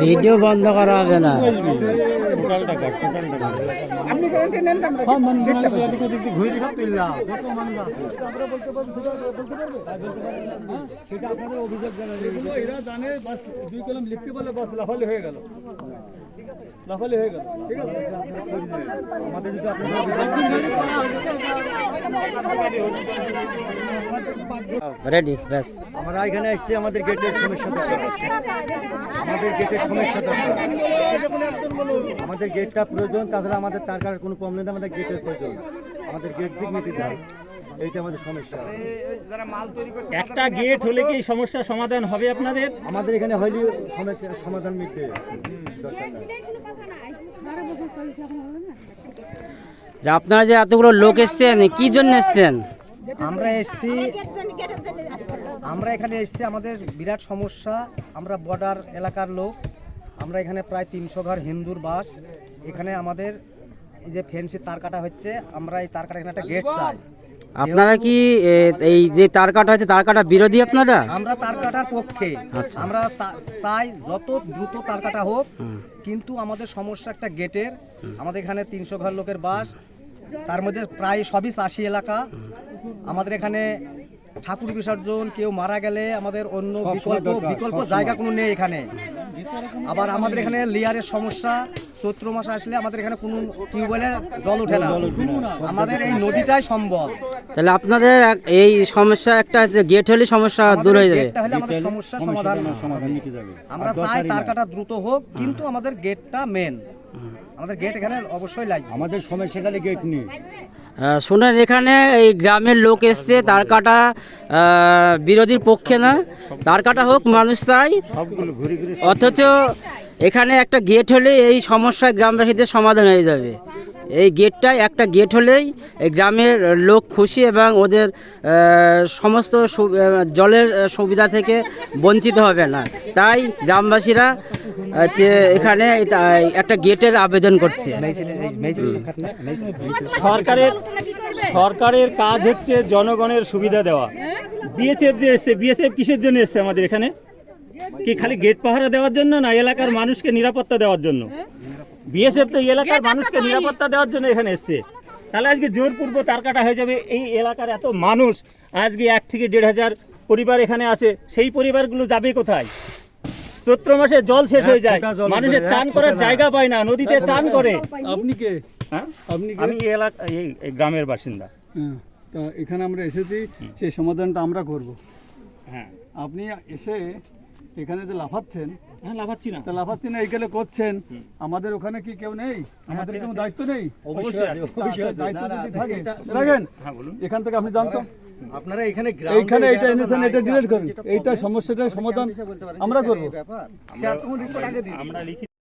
Video বন্ধ করা হবে না। হয়ে গেল। লাফালি হয়ে গেল ঠিক আছে? আমাদের যদি রেডি ব্যাস আমরা এখানে এসেছি আমাদের গেটের সমস্যা আমাদের গেটের সমস্যা আমাদের গেটটা প্রয়োজন তাছাড়া আমাদের তার কারণে কোনো প্রবলেম নেই আমাদের গেটের প্রয়োজন। আমাদের গেট দিক নিতে দেয়। এইটা আমাদের সমস্যা। একটা গেট হলে কি সমস্যার সমাধান হবে আপনাদের? আমাদের এখানে হইলে সমাধান- সমাধান মিটবে দরকার নাই। যে আপনারা যে এতগুলো লোক এসছেন কি জন্য এসছেন? আমরা এসছি আমরা এখানে এসছি আমাদের বিরাট সমস্যা। আমরা বর্ডার এলাকার লোক। আমরা এখানে প্রায় তিনশো ঘর হিন্দুর বাস। এখানে আমাদের এই যে ফেন্সি তার কাটা হচ্ছে আমরা এই তার কাটা এখানে একটা গেট চাই। আপনারা কি এই যে তার কাটা হচ্ছে তার কাটা বিরোধী আপনারা? আমরা তার কাটার পক্ষে। আচ্ছা। আমরা তা- চাই যত দ্রুত তার কাটা হোক কিন্তু আমাদের সমস্যা একটা গেটের আমাদের এখানে তিনশো ঘর লোকের বাস। তার মধ্যে প্রায় সবই চাষি এলাকা। আমাদের এখানে ঠাকুর বিসর্জন কেউ মারা গেলে আমাদের অন্য বিকল্প বিকল্প জায়গা কোনো নেই এখানে। আবার আমাদের এখানে লেয়ারের সমস্যা চৈত্র মাসে আসলে আমাদের এখানে কোনো টিউবওয়েলে জল ওঠে না। আমাদের এই নদীটাই সম্ভব তাহলে আপনাদের এই সমস্যা একটা যে গেট হলে সমস্যা দূর হয়ে যাবে। আমাদের সমস্যা সমাধান আমরা চাই তার কাটা দ্রুত হোক কিন্তু আমাদের গেটটা মেন আমাদের গেট এখানে অবশ্যই লাগবে। আমাদের সমস্যা গেট নেই। শুনেন এখানে এই গ্রামের লোক এসছে তার কাটা বিরোধীর পক্ষে না। তার কাটা হোক মানুষ ঘুরে অথচ এখানে একটা গেট হলে এই সমস্যা গ্রামবাসীদের সমাধান হয়ে যাবে। এই গেটটায় একটা গেট হলেই এই গ্রামের লোক খুশি এবং ওদের সমস্ত সু- জলের সুবিধা থেকে বঞ্চিত হবে না। তাই গ্রামবাসীরা হচ্ছে এখানে তা- একটা গেটের আবেদন করছে। সরকারের সরকারের কাজ হচ্ছে জনগণের সুবিধা দেওয়া। বিএসএফ যে এসছে বিএসএফ কিসের জন্য এসছে আমাদের এখানে? কি খালি গেট পাহারা দেওয়ার জন্য না এলাকার মানুষকে নিরাপত্তা দেওয়ার জন্য? বিএসএফ তো এলাকার মানুষকে নিরাপত্তা দেওয়ার জন্য এখানে এসছে। তাহলে আজকে জোরপূর্ব তার কাটা হয়ে যাবে। এই এলাকার এত মানুষ আজকে এক থেকে দেড় হাজার পরিবার এখানে আছে। সেই পরিবারগুলো যাবে কোথায়? চৈত্র মাসে জল শেষ হয়ে যায়। মানুষের চান করার জায়গা পায় না। নদীতে চান করে। আপনি কে? হ্যাঁ? আপনি আমি এই এলাকা এই এই গ্রামের বাসিন্দা। হ্যাঁ, তা এখানে আমরা এসেছি সেই সমাধানটা আমরা করব। হ্যাঁ। আপনি এসে এখানে যে লাফাচ্ছেন হ্যাঁ লাফাচ্ছি না। তা লাফাচ্ছি না এইগুলো করছেন। আমাদের ওখানে কি কেউ নেই? আমাদের কোনো দায়িত্ব নেই? অবশ্যই দায়িত্ব যদি থাকে রাখেন হ্যাঁ এখান থেকে আপনি জানতো? আপনারা এখানে এইখানে এইটা এনেছেন এটা ডিলিট করুন। এইটা সমস্যাটার সমাধান আমরা করব। আমরা আমরা লিখি